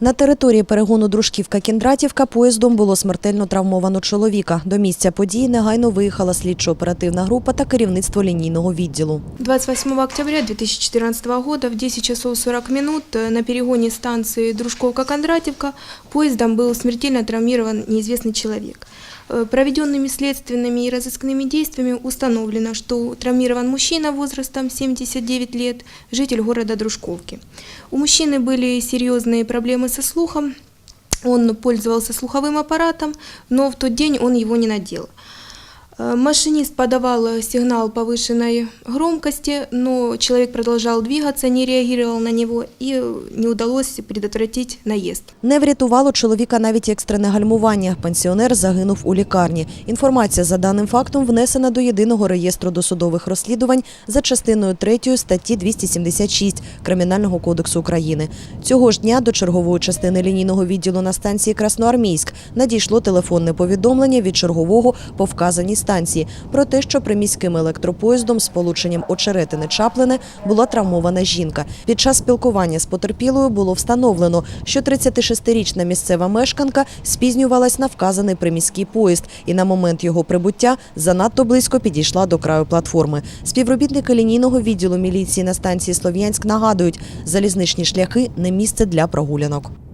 На території перегону Дружківка-Кіндратівка поїздом було смертельно травмовано чоловіка. До місця події негайно виїхала слідчо-оперативна група та керівництво лінійного відділу. 28 октября 2014 года в 10 часов 40 минут э, на перегоне станции Дружковка-Кондратьевка поездом был смертельно травмирован неизвестный человек. Э, Проведенными следственными и разыскными действиями установлено, что травмирован мужчина возрастом 79 лет, житель города Дружковки. У мужчины были серьезные проблемы со слухом, он пользовался слуховым аппаратом, но в тот день он его не надел. Э, Машинист подавал э, сигнал повышенной громкости, но человек продолжал двигаться, не реагировал на него и э, не удалось предотвратить наезд. Не врятувало чоловіка навіть екстрене гальмування. Пенсіонер загинув у лікарні. Інформація за даним фактом внесена до єдиного реєстру досудових розслідувань за частиною 3 статті 276 Кримінального кодексу України. Цього ж дня до чергової частини лінійного відділу на станції Красноармійськ надійшло телефонне повідомлення від чергового по вказаній станції про те, що приміським електропоїздом з полученням очеретини Чаплине була травмована жінка. Під час спілкування з потерпілою було встановлено, що 36-річна місцева мешканка спізнювалась на вказаний приміський поїзд і на момент його прибуття занадто близько підійшла до краю платформи. Співробітники лінійного відділу міліції на станції Слов'янськ нагадують, залізничні шляхи не місце для прогулянок.